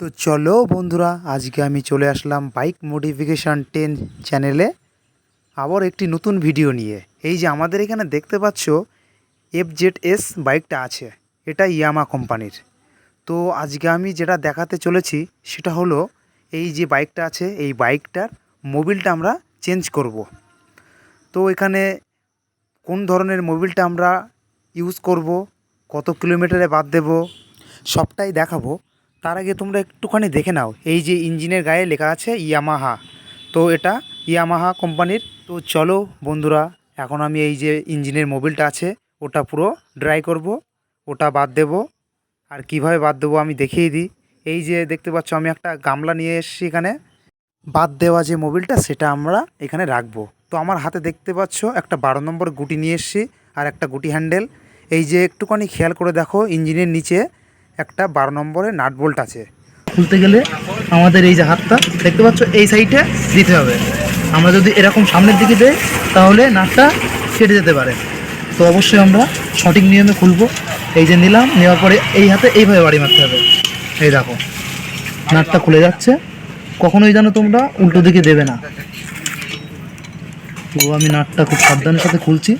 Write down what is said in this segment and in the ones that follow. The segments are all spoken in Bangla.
তো চলো বন্ধুরা, আজকে আমি চলে আসলাম বাইক মডিফিকেশান টেন চ্যানেলে আবার একটি নতুন ভিডিও নিয়ে। এই যে আমাদের এখানে দেখতে পাচ্ছ এফ জেড এস বাইকটা আছে, এটা ইয়ামা কোম্পানির। তো আজকে আমি যেটা দেখাতে চলেছি, সেটা হলো এই যে বাইকটা আছে, এই বাইকটার মোবিলটা আমরা চেঞ্জ করব। তো এখানে কোন ধরনের মোবিলটা আমরা ইউজ করব, কত কিলোমিটারে বাদ দেব, সবটাই দেখাবো। তার আগে তোমরা একটুখানি দেখে নাও। এই যে ইঞ্জিনের গায়ে লেখা আছে ইয়ামাহা। তো এটা ইয়ামাহা কোম্পানির। তো চলো বন্ধুরা, এখন আমি এই যে ইঞ্জিনের মোবিলটা আছে, ওটা পুরো ড্রাই করব, ওটা বাদ দেব। আর কীভাবে বাদ দেবো আমি দেখিয়ে দিই। এই যে দেখতে পাচ্ছ, আমি একটা গামলা নিয়ে এসেছি এখানে। বাদ দেওয়া যে মোবিলটা, সেটা আমরা এখানে রাখব। তো আমার হাতে দেখতে পাচ্ছ, একটা বারো নম্বর গুটি নিয়ে এসেছি, আর একটা গুটি হ্যান্ডেল। এই যে একটুখানি খেয়াল করে দেখো, ইঞ্জিনের নিচে একটা বারো নম্বরের নাট বোল্ট আছে। খুলতে গেলে আমাদের এই যে হাতটা দেখতে পাচ্ছ এই সাইডে দিতে হবে। আমরা যদি এরকম সামনের দিকে দেই তাহলে নাটটা কেটে যেতে পারে। তো অবশ্যই আমরা সঠিক নিয়মে খুলবো। এই যে নিলাম নেওয়ার পরে এই হাতে এইভাবে বাড়ি মারতে হবে। এই দেখো নাটটা খুলে যাচ্ছে। কখনোই যেন তোমরা উল্টো দিকে দেবে না। তো আমি নাটটা খুব সাবধানের সাথে খুলছি।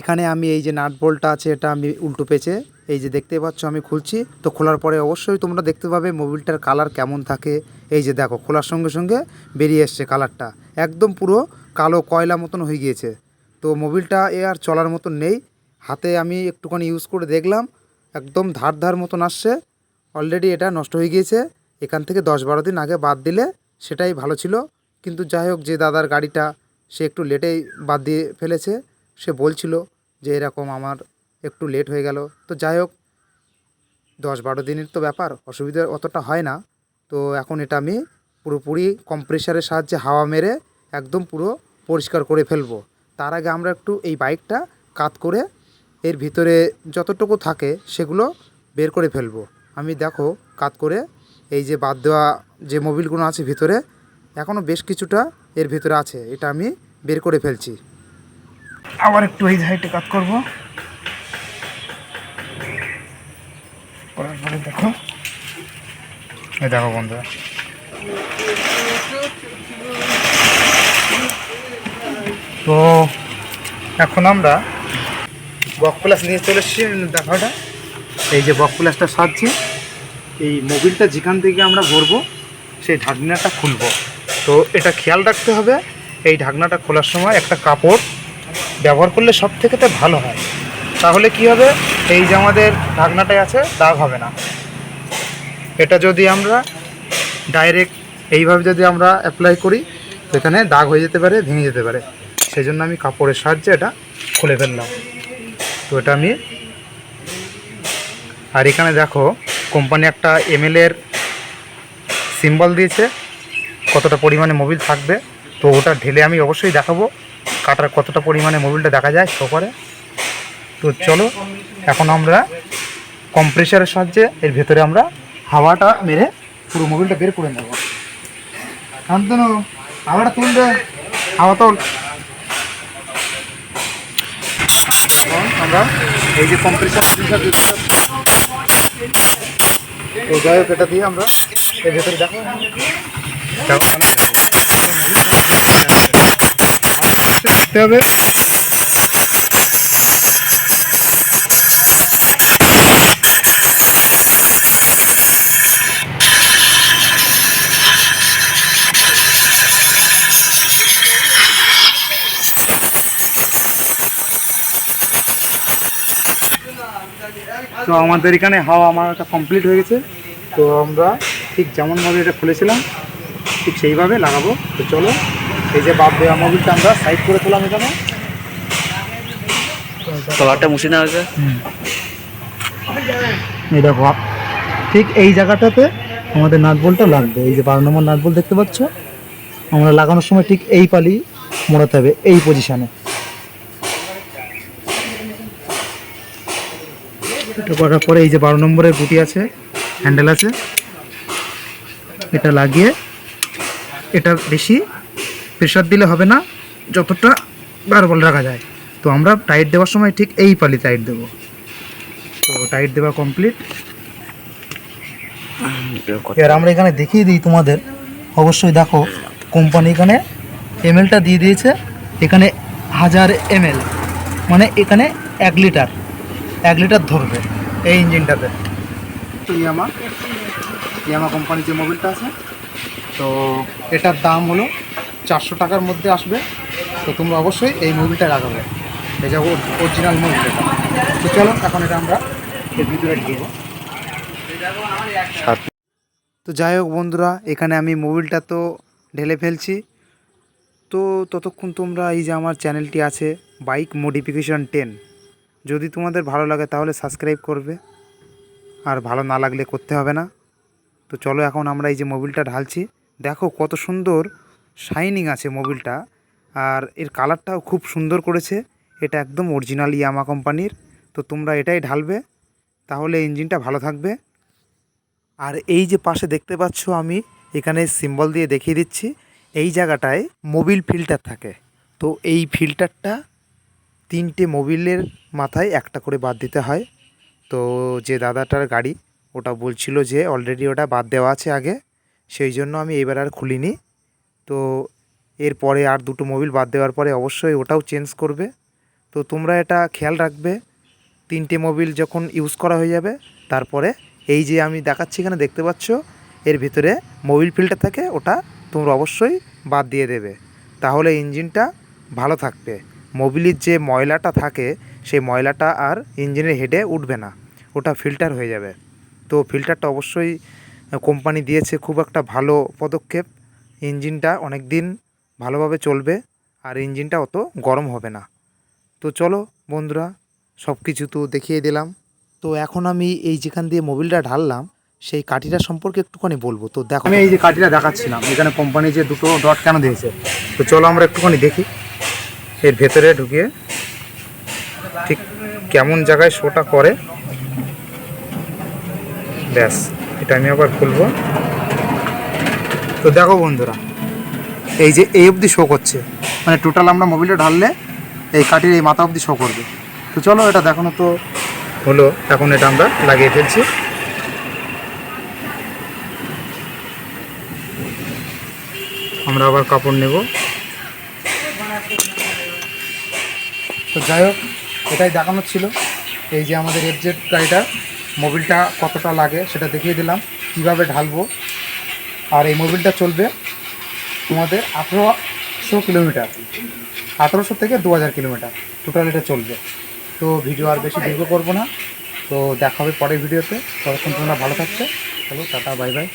এখানে আমি এই যে নাট বোল্টটা আছে এটা আমি উল্টো পেঁচে এই যে দেখতে পাচ্ছ আমি খুলছি। তো খোলার পরে অবশ্যই তোমরা দেখতে পাবে মোবিলটার কালার কেমন থাকে। এই যে দেখো, খোলার সঙ্গে সঙ্গে বেরিয়ে এসছে কালারটা। একদম পুরো কালো কয়লা মতন হয়ে গিয়েছে। তো মোবিলটা এ আর চলার মতন নেই। হাতে আমি একটুখানি ইউজ করে দেখলাম, একদম ধার ধার মতন আসছে। অলরেডি এটা নষ্ট হয়ে গিয়েছে। এখান থেকে দশ বারো দিন আগে বাদ দিলে সেটাই ভালো ছিল। কিন্তু যাই হোক, যে দাদার গাড়িটা সে একটু লেটেই বাদ দিয়ে ফেলেছে। সে বলছিল যে এরকম আমার একটু লেট হয়ে গেল। তো যাই হোক, দশ বারো দিনের তো ব্যাপার, অসুবিধা অতটা হয় না। তো এখন এটা আমি পুরোপুরি কম্প্রেসারের সাহায্যে হাওয়া মেরে একদম পুরো পরিষ্কার করে ফেলব। তার আগে আমরা একটু এই বাইকটা কাত করে এর ভিতরে যতটুকু থাকে সেগুলো বের করে ফেলব। আমি দেখো, কাত করে এই যে বাদ দেওয়া যে মোবিলগুলো আছে ভিতরে এখনও বেশ কিছুটা এর ভিতরে আছে। এটা আমি বের করে ফেলছি। আবার একটু এই সাইডে কাজ করব। পরে দেখো। এই দেখো বন্ধুরা। তো এখন আমরা বক প্লাস নিয়ে চলে এসেছি, দেখাটা। এই যে বক প্লাসটা সাজছে, এই মোবিলটা যেখান থেকে আমরা ভরবো, সেই ঢাকনাটা খুলবো। তো এটা খেয়াল রাখতে হবে, এই ঢাকনাটা খোলার সময় একটা কাপড় ব্যবহার করলে সব থেকে তো ভালো হয়। তাহলে কি হবে? এই যে আমাদের ঢাকনাটায় আছে, দাগ হবে না। এটা যদি আমরা ডাইরেক্ট এইভাবে যদি আমরা অ্যাপ্লাই করি এখানে দাগ হয়ে যেতে পারে, ভেঙে যেতে পারে। সেই জন্য আমি কাপড়ের সাহায্যে এটা খুলে ফেললাম। তো এটা আমি আর এখানে দেখো কোম্পানি একটা এমএলের সিম্বল দিয়েছে, কতটা পরিমাণে মোবিল থাকবে। তো ওটা ঢেলে আমি অবশ্যই দেখাবো, কাটার কতটা পরিমাণে মোবিলটা দেখা যায় শো করে। তো চলো, এখন আমরা কম্প্রেসারের সাহায্যে এর ভেতরে আমরা হাওয়াটা মেরে পুরো মোবিলটা বের করে নেব। শান্তনু হাওয়াটা তুলবে হাওয়া তোল। আমরা এই যে কম্প্রেসার তো যাই এটা দিয়ে আমরা এর ভেতরে দেখো হবে তো আমাদের এখানে হাওয়া আমার একটা কমপ্লিট হয়ে গেছে। তো আমরা ঠিক যেমনভাবে এটা খুলেছিলাম ঠিক সেইভাবে লাগাবো। তো চলো এই যে বাদ দেওয়া মোবিলটা আমরা সাইড করে তোলাম এখানে। কভারটা মুছে নেওয়া হয়েছে এই দেখো ঠিক এই জায়গাটাতে আমাদের নাট বলটা লাগবে। এই যে বারো নম্বর নাট বল দেখতে পাচ্ছ? আমরা লাগানোর সময় ঠিক এই পালি মোড়াতে হবে এই পজিশানে এটা করার পরে এই যে বারো নম্বরের গুটি আছে হ্যান্ডেল আছে। এটা লাগিয়ে এটা বেশি প্রেশার দিলে হবে না, যতটা বার বল রাখা যায়। তো আমরা টাইট দেওয়ার সময় ঠিক এই পালি টাইট দেবো। তো টাইট দেওয়া কমপ্লিট এবার আমরা এখানে দেখিয়ে দিই তোমাদের। অবশ্যই দেখো কোম্পানি এখানে এমএলটা দিয়ে দিয়েছে, এখানে হাজার এমএল মানে এখানে এক লিটার এক লিটার ধরবে। এই ইঞ্জিনটাতে। তো ইয়ামা ইয়ামা কোম্পানির যে মোবিলটা আছে তো এটার দাম হলো চারশো টাকার মধ্যে আসবে। তো তোমরা অবশ্যই এই মোবিলটা লাগাবে। এই যে অরিজিনাল মোবিল এটা। তো চলো এখন এটা আমরা এর ভিতরে ঢুকবো। তো যাই হোক বন্ধুরা এখানে আমি মোবিলটা তো ঢেলে ফেলছি। তো ততক্ষণ তোমরা এই যে আমার চ্যানেলটি আছে বাইক মডিফিকেশন টেন। যদি তোমাদের ভালো লাগে তাহলে সাবস্ক্রাইব করবে। আর ভালো না লাগলে করতে হবে না। তো চলো এখন আমরা এই যে মোবিলটা ঢালছি। দেখো কত সুন্দর শাইনিং আছে মোবিলটা আর এর কালারটাও খুব সুন্দর করেছে। এটা একদম অরিজিনাল ইয়ামা কোম্পানির তো তোমরা এটাই ঢালবে। তাহলে ইঞ্জিনটা ভালো থাকবে। আর এই যে পাশে দেখতে পাচ্ছ আমি, এখানে সিম্বল দিয়ে দেখিয়ে দিচ্ছি। এই জায়গাটায় মোবিল ফিল্টার থাকে। তো এই ফিল্টারটা তিনটে মোবিলের মাথায় একটা করে বাদ দিতে হয়। তো যে দাদাটার গাড়ি, ওটা বলছিল যে অলরেডি ওটা বাদ দেওয়া আছে আগে, সেই জন্য আমি এবার আর খুলিনি। তো এরপরে আর দুটো মোবিল বাদ দেওয়ার পরে অবশ্যই ওটাও চেঞ্জ করবে। তো তোমরা এটা খেয়াল রাখবে, তিনটে মোবিল যখন ইউজ করা হয়ে যাবে, তারপরে এই যে আমি দেখাচ্ছি এখানে দেখতে পাচ্ছ, এর ভিতরে মোবিল ফিল্টার থাকে ওটা তোমরা অবশ্যই বাদ দিয়ে দেবে। তাহলে ইঞ্জিনটা ভালো থাকবে। মোবিলের যে ময়লাটা থাকে, সেই ময়লাটা আর ইঞ্জিনের হেডে উঠবে না। ওটা ফিল্টার হয়ে যাবে। তো ফিল্টারটা অবশ্যই কোম্পানি দিয়েছে খুব একটা ভালো পদক্ষেপ। ইঞ্জিনটা অনেক দিন ভালোভাবে চলবে আর ইঞ্জিনটা অত গরম হবে না। তো চলো বন্ধুরা সব কিছু তো দেখিয়ে দিলাম। তো এখন আমি এই যেখান দিয়ে মোবিলটা ঢাললাম, সেই কাঠিটা সম্পর্কে একটুখানি বলব। তো দেখো আমি এই যে কাঠিটা দেখাচ্ছিলাম, এখানে কোম্পানি যে দুটো ডট কেন দিয়েছে? তো চলো আমরা একটুখানি দেখি। এর ভেতরে ঢুকিয়ে ঠিক কেমন জায়গায় শোটা করে, ব্যাস, এটা আমি আবার খুলবো। তো দেখো বন্ধুরা, এই যে এই অবধি শো করছে মানে টোটাল আমরা মোবিলটা ঢাললে এই কাঠির এই মাথা অবধি শো করবে। তো চলো এটা দেখানো তো হলো, এখন এটা আমরা লাগিয়ে ফেলছি। আমরা আবার কাপড় নেব। তো যাই হোক, এটাই দেখানোর ছিল। এই যে আমাদের এফজেড গাড়িটা মোবিলটা কতটা লাগে সেটা দেখিয়ে দিলাম। কীভাবে ঢালবো? আর এই মোবিলটা চলবে তোমাদের আঠেরোশো কিলোমিটার, আঠেরোশো থেকে দু হাজার কিলোমিটার। টোটাল এটা চলবে। তো ভিডিও আর বেশি দীর্ঘ করব না। তো দেখা হবে পরের ভিডিওতে ততক্ষণ তোমরা ভালো থাকছে। চলো, টাটা বাই বাই